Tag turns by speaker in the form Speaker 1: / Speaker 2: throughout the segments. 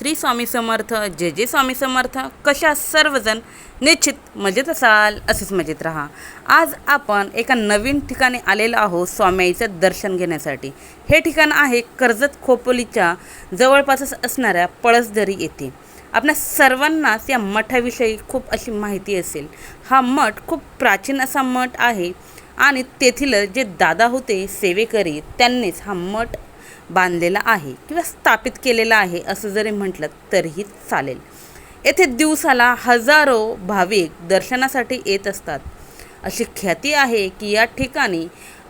Speaker 1: श्री स्वामी समर्थ जे जे स्वामी समर्थ. कशा सर्वजण निश्चित मजेत असाल असेच मजेत राहा. आज आपण एका नवीन ठिकाणी आलेलो आहोत स्वामीचं दर्शन घेण्यासाठी. हे ठिकाण आहे कर्जत खोपोलीच्या जवळपासच असणाऱ्या पळसदरी येथे. आपल्या सर्वांनाच या मठाविषयी खूप अशी माहिती असेल. हा मठ खूप प्राचीन असा मठ आहे आणि तेथील जे दादा होते सेवेकरी त्यांनीच हा मठ बांधलेला आहे किंवा स्थापित केलेला आहे असं जरी म्हटलं तरीही चालेल. येथे दिवसाला हजारो भाविक दर्शनासाठी येत असतात. अशी ख्याती आहे की या ठिकाणी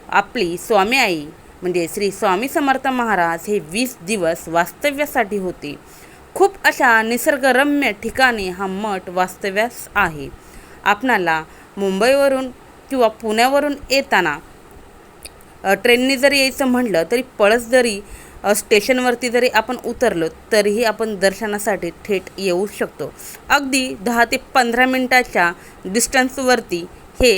Speaker 1: आपली स्वामी आई म्हणजे श्री स्वामी समर्थ महाराज हे वीस दिवस वास्तव्यासाठी होते. खूप अशा निसर्गरम्य ठिकाणी हा मठ वास्तव्यास आहे. आपणाला मुंबईवरून किंवा पुण्यावरून येताना ट्रेनने जरी यायचं म्हटलं तरी पळस जरी स्टेशनवरती जरी आपण उतरलो तरीही आपण दर्शनासाठी थेट येऊ शकतो. अगदी दहा ते पंधरा मिनटाच्या डिस्टन्सवरती हे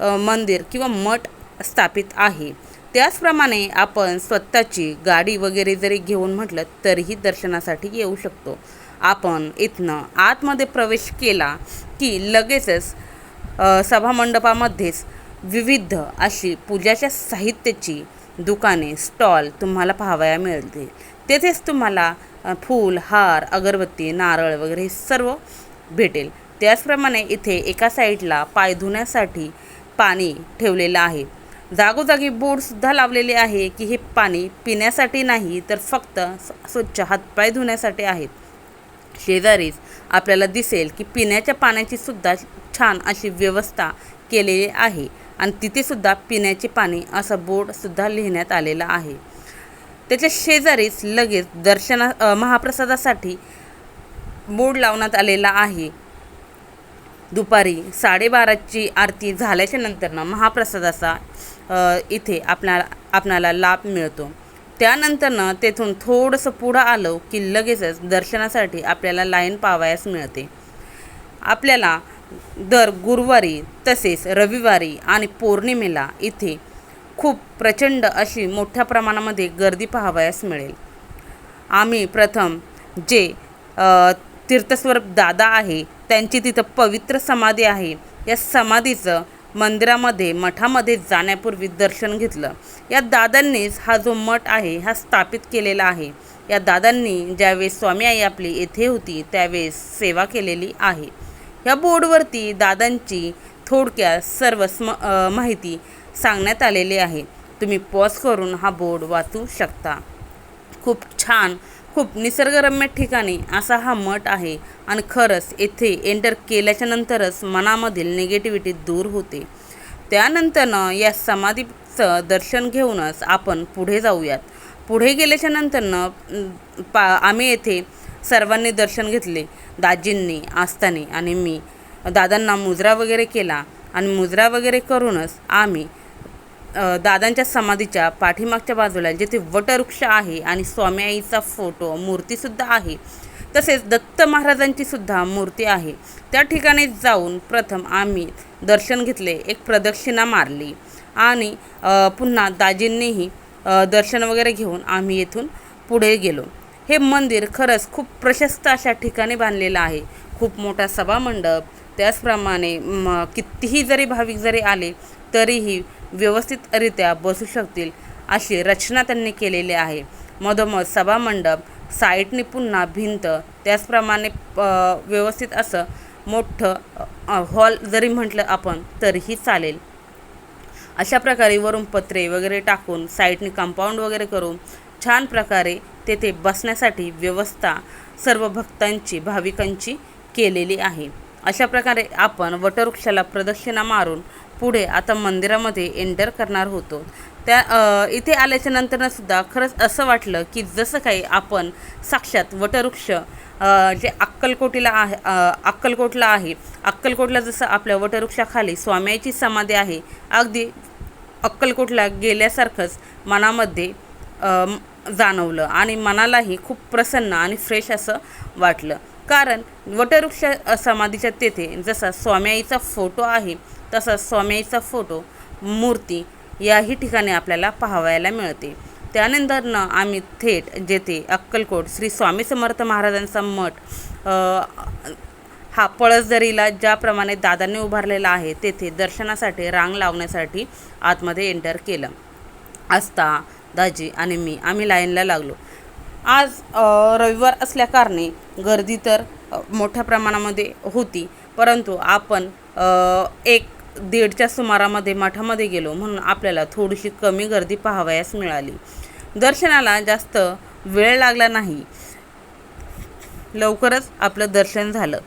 Speaker 1: मंदिर किंवा मठ स्थापित आहे. त्याचप्रमाणे आपण स्वतःची गाडी वगैरे जरी घेऊन म्हटलं तरीही दर्शनासाठी येऊ शकतो. आपण इथनं आतमध्ये प्रवेश केला की लगेचच सभामंडपामध्येच विविध अशी पूजाच्या साहित्याची दुकाने स्टॉल तुम्हाला पाहावया मिळतील. तेथेच तुम्हाला फूल हार अगरबत्ती नारळ वगैरे हे सर्व भेटेल. त्याचप्रमाणे इथे एका साईडला पाय धुण्यासाठी पाणी ठेवलेलं आहे. जागोजागी बोर्डसुद्धा लावलेले आहे की हे पाणी पिण्यासाठी नाही तर फक्त स्व- स्वच्छ हातपाय धुण्यासाठी आहेत. शेजारीच आपल्याला दिसेल की पिण्याच्या पाण्याची सुद्धा छान अशी व्यवस्था केलेली आहे. आणि तिथे सुद्धा पिण्याचे पाणी असं बोर्डसुद्धा लिहिण्यात आलेला आहे. त्याच्या शेजारीच लगेच दर्शना महाप्रसादासाठी बोर्ड लावण्यात आलेला आहे. दुपारी साडेबाराची आरती झाल्याच्या नंतरनं महाप्रसादाचा इथे आपणाला आपणाला लाभ मिळतो. त्यानंतरनं तेथून थोडंसं पुढं आलं की लगेचच दर्शनासाठी आपल्याला लाईन पावायस मिळते. आपल्याला दर गुरुवारी तसेच रविवारी आणि पौर्णिमेला इथे खूप प्रचंड अशी मोठ्या प्रमाणामध्ये गर्दी पाहावयास मिळेल. आम्ही प्रथम जे तीर्थस्वरूप दादा आहे त्यांची तिथं पवित्र समाधी आहे. या समाधीचं मंदिरामध्ये मठामध्ये जाण्यापूर्वी दर्शन घेतलं. या दादांनीच हा जो मठ आहे हा स्थापित केलेला आहे. या दादांनी ज्यावेळेस स्वामी आई आपली येथे होती त्यावेळेस सेवा केलेली आहे. या बोर्डवरती दादांची थोडक्यात सर्व स्म माहिती सांगण्यात आलेली आहे. तुम्ही पॉज करून हा बोर्ड वाचू शकता. खूप छान खूप निसर्गरम्य ठिकाणी असा हा मठ आहे आणि खरंच येथे एंटर केल्याच्या नंतरच मनामधील निगेटिव्हिटी दूर होते. त्यानंतरनं या समाधीचं दर्शन घेऊनच आपण पुढे जाऊयात. पुढे गेल्याच्या नंतरनं पा आम्ही येथे सर्वांनी दर्शन घेतले. दाजींनी आस्थानी आणि मी. दादांना मुजरा वगैरे केला आणि मुजरा वगैरे करूनच आम्ही दादांच्या समाधीच्या पाठीमागच्या बाजूला जिथे वटवृक्ष आहे आणि स्वामी आईचा फोटो मूर्तीसुद्धा आहे तसेच दत्त महाराजांची सुद्धा मूर्ती आहे. त्या ठिकाणी जाऊन प्रथम आम्ही दर्शन घेतले एक प्रदक्षिणा मारली आणि पुन्हा दाजींनीही दर्शन वगैरे घेऊन आम्ही येथून पुढे गेलो. हे मंदिर खरंच खूप प्रशस्त अशा ठिकाणी बांधलेलं आहे. खूप मोठा सभामंडप त्याचप्रमाणे म कितीही जरी भाविक जरी आले तरीही व्यवस्थितरित्या बसू शकतील अशी रचना त्यांनी केलेली आहे. मधोमध सभामंडप साईडने पुन्हा भिंत त्याचप्रमाणे व्यवस्थित असं मोठं हॉल जरी म्हटलं आपण तरीही चालेल. अशा प्रकारे वरून पत्रे वगैरे टाकून साईडने कंपाऊंड वगैरे करून छान प्रकारे तेथे बसण्यासाठी व्यवस्था सर्व भक्तांची भाविकांची केलेली आहे. अशा प्रकारे आपण वटवृक्षाला प्रदक्षिणा मारून पुढे आता मंदिरामध्ये एंटर करणार होतो. त्या इथे आल्याच्या नंतरनं सुद्धा खरंच असं वाटलं की जसं काही आपण साक्षात वटवृक्ष जे अक्कलकोटीला आहे अक्कलकोटला आहे. अक्कलकोटला जसं आपल्या वटवृक्षाखाली स्वाम्याची समाधी आहे अगदी अक्कलकोटला गेल्यासारखंच मनामध्ये जाणवलं आणि मनालाही खूप प्रसन्न आणि फ्रेश असं वाटलं. कारण वटवृक्ष समाधीच्या तेथे जसा स्वाम्याईचा फोटो आहे तसा स्वाम्याईचा फोटो मूर्ती याही ठिकाणी आपल्याला पाहावयाला मिळते. त्यानंतरनं आम्ही थेट जेथे अक्कलकोट श्री स्वामी समर्थ महाराजांचा मठ हा पळसदरीला ज्याप्रमाणे दादांनी उभारलेला आहे तेथे दर्शनासाठी रांग लावण्यासाठी आतमध्ये एंटर केलं. असता दाजी आणि मी आम्ही लाईनला लागलो. आज रविवार असल्याकारणे गर्दी तर मोठ्या प्रमाणामध्ये होती परंतु आपण एक दीडच्या सुमारामध्ये मठामध्ये गेलो म्हणून आपल्याला थोडीशी कमी गर्दी पाहावयास मिळाली. दर्शनाला जास्त वेळ लागला नाही. लवकरच आपलं दर्शन झालं.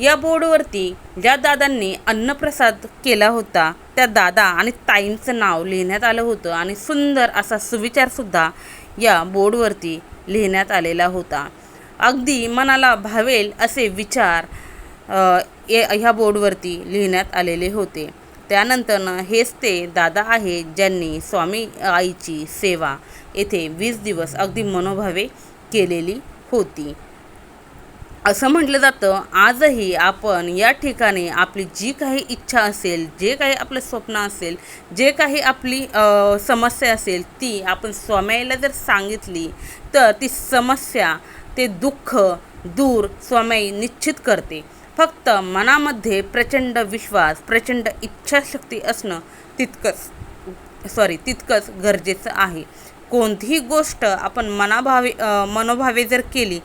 Speaker 1: या बोर्डवरती ज्या दादांनी अन्नप्रसाद केला होता त्या दादा आणि ताईंचं नाव लिहिण्यात आलं होतं आणि सुंदर असा सुविचारसुद्धा या बोर्डवरती लिहिण्यात आलेला होता. अगदी मनाला भावेल असे विचार ए- ह्या बोर्डवरती लिहिण्यात आलेले होते. त्यानंतरनं हेच ते दादा आहे ज्यांनी स्वामी आईची सेवा येथे वीस दिवस अगदी मनोभावे केलेली होती. असं म्हटलं जातं आजही आपण या ठिकाणी आपली जी काही इच्छा असेल जे काही आपलं स्वप्न असेल जे काही आपली समस्या असेल ती आपण स्वामीला जर सांगितली तर ती समस्या ते दुःख दूर स्वामी निश्चित करते. फक्त मनामध्ये प्रचंड विश्वास प्रचंड इच्छाशक्ती असणं तितकंच सॉरी तितकंच गरजेचं आहे. कोणतीही गोष्ट आपण मनाभावे मनोभावे जर केली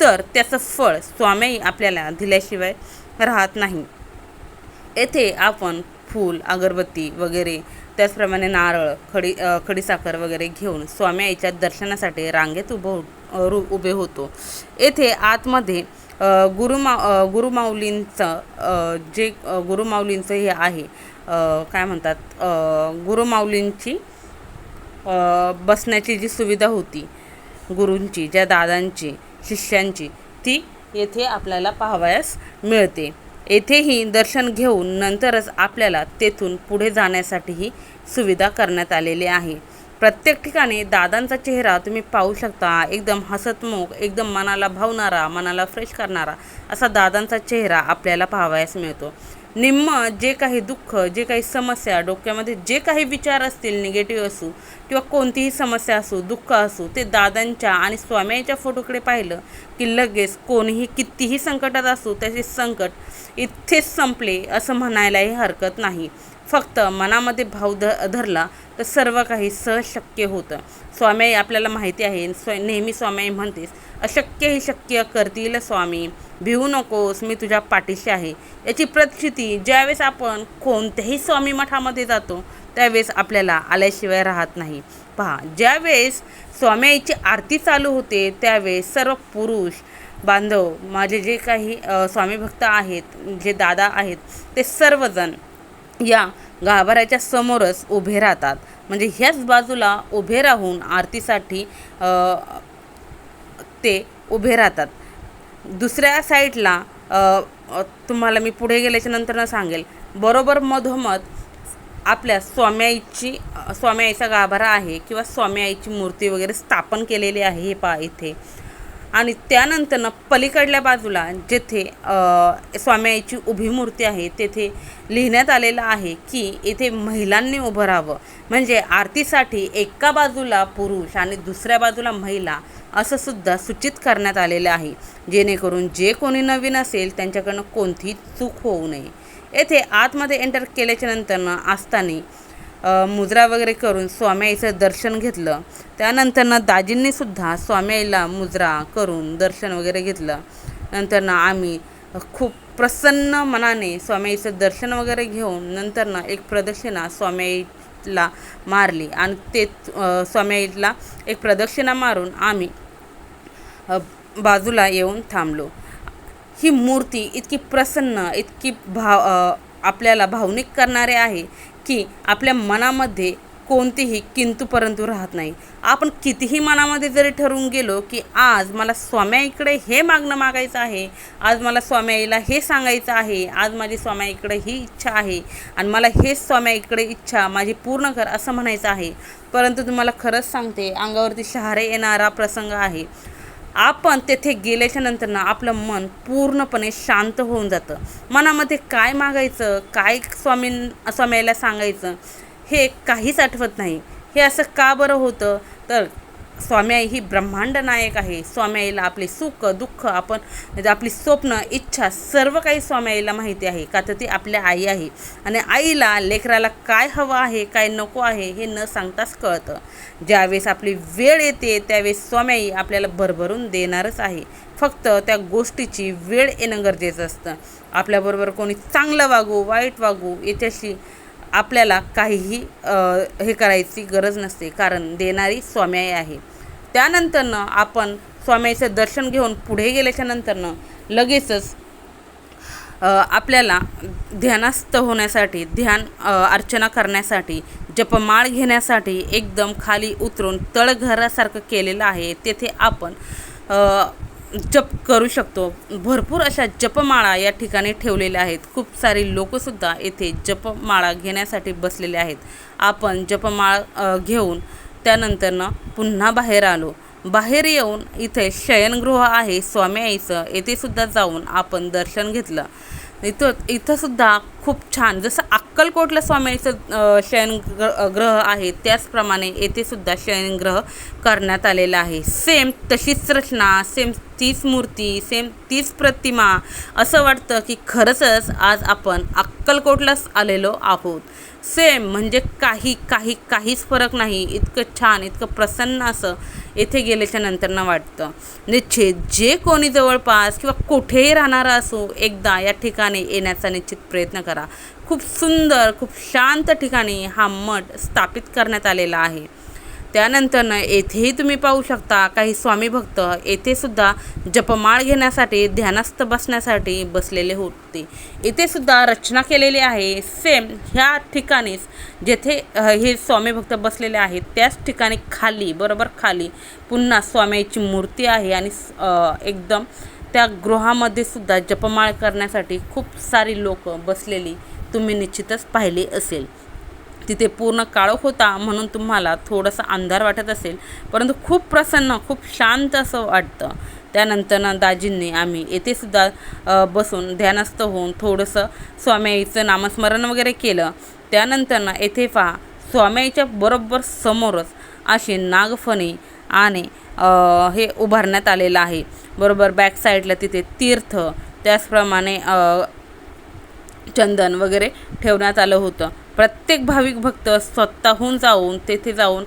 Speaker 1: तर त्याचं फळ स्वामी आपल्याला दिल्याशिवाय राहत नाही. येथे आपण फूल अगरबत्ती वगैरे त्याचप्रमाणे नारळ खडी खडीसाखर वगैरे घेऊन स्वामी आईच्या दर्शनासाठी रांगेत उभं हो- उभे होतो. येथे आतमध्ये गुरुमा गुरुमाऊलींचं जे गुरुमाऊलींचं हे आहे काय म्हणतात गुरुमाऊलींची बसण्याची जी सुविधा होती गुरूंची ज्या दादांची शिष्यांची ती येथे आपल्याला पाहावयास मिळते. येथेही दर्शन घेऊन नंतरच आपल्याला तेथून पुढे जाण्यासाठीही सुविधा करण्यात आलेली आहे. प्रत्येक ठिकाणी दादांचा चेहरा तुम्ही पाहू शकता. एकदम हसतमुख एकदम मनाला भावणारा मनाला फ्रेश करणारा असा दादांचा चेहरा आपल्याला पाहावयास मिळतो. निम्म जे काही दुःख जे काही समस्या डोक्यामध्ये जे काही विचार असतील निगेटिव्ह असू किंवा कोणतीही समस्या असू दुःख असू ते दादांच्या आणि स्वाम्यांच्या फोटोकडे पाहिलं की लगेच कोणीही कितीही संकटात असू त्याचे संकट इथेच संपले असं म्हणायलाही हरकत नाही. फक्त मनामध्ये भाव ध धरला तर सर्व काही सहज शक्य होतं. स्वामी आपल्याला माहिती आहे स्व नेहमी स्वामी म्हणतेस अशक्य ही शक्य करतील स्वामी. भिवू नकोस मी तुझ्या पाठीशी आहे. याची प्रतिष्ठिती ज्यावेळेस आपण कोणत्याही स्वामी मठामध्ये जातो त्यावेळेस आपल्याला आल्याशिवाय राहत नाही. पहा ज्यावेळेस स्वामी आईची आरती चालू होते त्यावेळेस सर्व पुरुष बांधव माझे जे काही स्वामी भक्त आहेत जे दादा आहेत ते सर्वजण या गाभाऱ्याच्या समोरच उभे राहतात. म्हणजे ह्याच बाजूला उभे राहून आरतीसाठी ते उभे राहतात. दुसऱ्या साईडला तुम्हाला मी पुढे गेल्याच्यानंतर सांगेल. बरोबर मधोमध आपल्या स्वामी आईची स्वामी आईचा गाभारा आहे किंवा स्वामी आईची मूर्ती वगैरे स्थापन केलेली आहे हे पहा इथे. आणि त्यानंतरनं पलीकडल्या बाजूला जेथे स्वामीची उभी मूर्ती आहे तेथे लिहिण्यात आलेलं आहे की येथे महिलांनी उभं राहावं. म्हणजे आरतीसाठी एका बाजूला पुरुष आणि दुसऱ्या बाजूला महिला असं सुद्धा सूचित करण्यात आलेलं आहे. जेणेकरून जे कोणी नवीन असेल त्यांच्याकडनं कोणतीही चूक होऊ नये. येथे आतमध्ये एंटर केल्याच्या नंतरनं असताना मुजरा वगैरे करून स्वामी आईचं दर्शन घेतलं. त्यानंतरनं दाजींनीसुद्धा स्वामी आईला मुजरा करून दर्शन वगैरे घेतलं. नंतरनं आम्ही खूप प्रसन्न मनाने स्वामी आईचं दर्शन वगैरे घेऊन नंतरनं एक प्रदक्षिणा स्वामी आईला मारली. आणि ते स्वामी आईला एक प्रदक्षिणा मारून आम्ही बाजूला येऊन थांबलो. ही मूर्ती इतकी प्रसन्न इतकी भाव आपल्याला भावनिक करणारे आहे की आपल्या मनामध्ये कोणतीही किंतू परंतु राहत नाही. आपण कितीही मनामध्ये जरी ठरवून गेलो की आज मला स्वाम्याईकडे हे मागणं मागायचं आहे आज मला स्वाम्याईला हे सांगायचं आहे आज माझी स्वाम्याईकडे ही इच्छा आहे आणि मला हेच स्वाम्याईकडे इच्छा माझी पूर्ण कर असं म्हणायचं आहे. परंतु तुम्हाला खरंच सांगते अंगावरती शहारे येणारा प्रसंग आहे. आपण तेथे गेल्याच्यानंतर ना आपलं मन पूर्णपणे शांत होऊन जातं. मनामध्ये काय मागायचं काय स्वामी स्वामीला सांगायचं हे काहीच आठवत नाही. हे असं का बरं होतं? तर स्वाम्याई ही ब्रह्मांड नायक आहे. स्वाम्याईला आपले सुख दुःख आपण म्हणजे आपली स्वप्न इच्छा सर्व काही स्वाम्याईला माहिती आहे. का तर ती आपल्या आई आहे. आणि आईला लेकराला काय हवं आहे काय नको आहे हे न सांगताच कळतं. ज्यावेळेस आपली वेळ येते त्यावेळेस स्वाम्याई आपल्याला भरभरून देणारच आहे. फक्त त्या गोष्टीची वेळ येणं गरजेचं असतं. आपल्याबरोबर कोणी चांगलं वागू वाईट वागू याच्याशी आपल्याला काहीही हे करायची गरज नसते. कारण देणारी स्वाम्याई आहे. त्यानंतरनं आपण स्वाम्याचं दर्शन घेऊन पुढे गेल्याच्या नंतरनं लगेचच आपल्याला ध्यानास्थ होण्यासाठी ध्यान अर्चना करण्यासाठी जपमाळ घेण्यासाठी एकदम खाली उतरून तळघरासारखं केलेलं आहे. तेथे आपण जप करू शकतो. भरपूर अशा जपमाळा या ठिकाणी ठेवलेल्या आहेत. खूप सारे लोकसुद्धा येथे जपमाळा घेण्यासाठी बसलेले आहेत. आपण जपमाळा घेऊन त्यानंतरनं पुन्हा बाहेर आलो. बाहेर येऊन इथे शयनगृह आहे स्वामी आईचं. येथेसुद्धा जाऊन आपण दर्शन घेतलं. इथं इथंसुद्धा खूप छान. जसं अक्कलकोटला स्वामी आईचं शयन ग्रह आहे त्याचप्रमाणे येथेसुद्धा शयनग्रह करण्यात आलेला आहे. सेम तशीच रचना सेम तीच मूर्ती सेम तीच प्रतिमा असं वाटतं की खरंचच आज आपण अक्कलकोटलाच आलेलो आहोत. सेम म्हणजे काही काही काहीच फरक नाही. इतकं छान इतकं प्रसन्न असं येथे गेल्याच्या नंतरनं वाटतं. निश्चित जे कोणी जवळपास किंवा कुठेही राहणारा असो एकदा या ठिकाणी येण्याचा निश्चित प्रयत्न करा. खूप सुंदर खूप शांत ठिकाणी हा मठ स्थापित करण्यात आलेला आहे. त्यानंतरनं येथेही तुम्ही पाहू शकता काही स्वामी भक्त येथे सुद्धा जपमाळ घेण्यासाठी ध्यानस्थ बसण्यासाठी बसलेले होते. इथे सुद्धा रचना केलेली आहे. सेम ह्या ठिकाणीच जेथे हे स्वामी भक्त बसलेले आहेत त्याच ठिकाणी खाली बरोबर खाली पुन्हा स्वामीची मूर्ती आहे आणि एकदम त्या गृहामध्ये सुद्धा जपमाळ करण्यासाठी खूप सारी लोक बसलेली तुम्ही निश्चितच पाहिली असेल. तिथे पूर्ण काळोख होता म्हणून तुम्हाला थोडंसं अंधार वाटत असेल. परंतु खूप प्रसन्न खूप शांत असं वाटतं. त्यानंतर दाजींनी आम्ही येथे सुद्धा बसून ध्यानस्थ होऊन थोडंसं स्वामीचं नामस्मरण वगैरे केलं. त्यानंतर येथे पहा स्वामीच्या बरोबर समोरच असे नागफणी आणि हे उभारण्यात आलेलं आहे. बरोबर बॅक साईडला तिथे तीर्थ त्याचप्रमाणे चंदन वगैरे ठेवण्यात आलं होतं. प्रत्येक भाविक भक्त स्वतःहून जाऊन तेथे जाऊन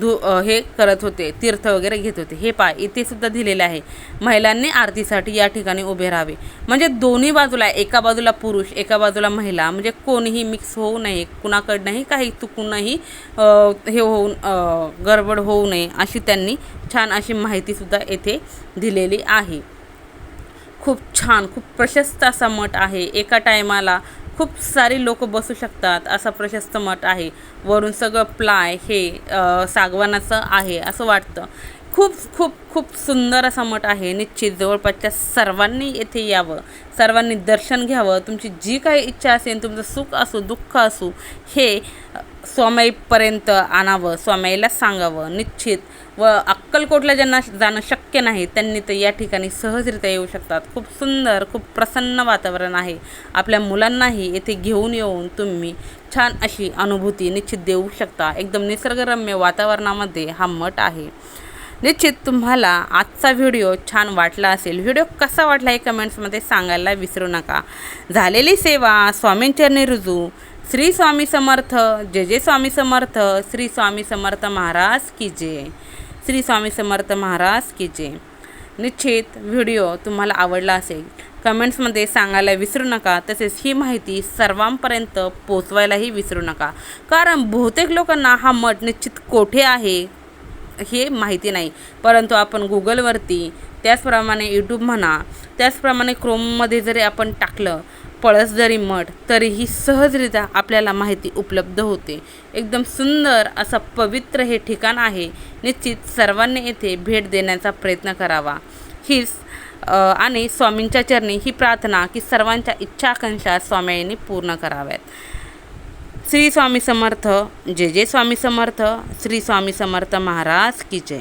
Speaker 1: धु हे करत होते तीर्थ वगैरे घेत होते. हे पाय इथे सुद्धा दिलेलं आहे. महिलांनी आरतीसाठी या ठिकाणी उभे राहावे. म्हणजे दोन्ही बाजूला एका बाजूला पुरुष एका बाजूला महिला म्हणजे कोणीही मिक्स होऊ नये कुणाकडनंही काही चुकूनही हे होऊन गडबड होऊ नये अशी त्यांनी छान अशी माहितीसुद्धा येथे दिलेली आहे. खूप छान खूप प्रशस्त असा मठ आहे. एका टायमाला खूप सारे लोक बसू शकतात असा प्रशस्त मठ आहे. वरून सगळं प्लाय हे सागवानाचं आहे असं वाटतं. खूप खूप खूप सुंदर असा मठ आहे. निश्चित जवळपासच्या सर्वांनी येथे यावं. सर्वांनी दर्शन घ्यावं. तुमची जी काही इच्छा असेल तुमचं सुख असो दुःख असो हे स्वामाईपर्यंत आणावं स्वामाईला सांगावं. निश्चित व अक्कलकोटला ज्यांना जाणं शक्य नाही त्यांनी तर या ठिकाणी सहजरित्या येऊ शकतात. खूप सुंदर खूप प्रसन्न वातावरण आहे. आपल्या मुलांनाही येथे घेऊन येऊन तुम्ही छान अशी अनुभूती निश्चित देऊ शकता. एकदम निसर्गरम्य वातावरणामध्ये हा मठ आहे. निश्चित तुम्हाला आजचा व्हिडिओ छान वाटला असेल. व्हिडिओ कसा वाटला हे कमेंट्समध्ये सांगायला विसरू नका. झालेली सेवा स्वामींचरणी रुजू श्री स्वामी समर्थ जय जय स्वामी समर्थ श्री स्वामी समर्थ महाराज की जय. श्री स्वामी समर्थ महाराज की जय. निश्चित व्हिडिओ तुम्हाला आवडला असेल कमेंट्समध्ये सांगायला विसरू नका तसेच ही माहिती सर्वांपर्यंत पोचवायलाही विसरू नका. कारण बहुतेक लोकांना हा मठ निश्चित कोठे आहे हे माहिती नाही. परंतु आपण गुगलवरती त्याचप्रमाणे यूट्यूब म्हणा त्याचप्रमाणे क्रोममध्ये जरी आपण टाकलं पळस जरी मठ तरीही सहजरित्या आपल्याला माहिती उपलब्ध होते. एकदम सुंदर असं पवित्र हे ठिकाण आहे. निश्चित सर्वांनी येथे भेट देण्याचा प्रयत्न करावा. हीच आणि स्वामींच्या चरणी ही प्रार्थना की सर्वांच्या इच्छा आकांक्षा स्वामींनी पूर्ण कराव्यात. श्री स्वामी समर्थ जय जय स्वामी समर्थ श्री स्वामी समर्थ महाराज की जय.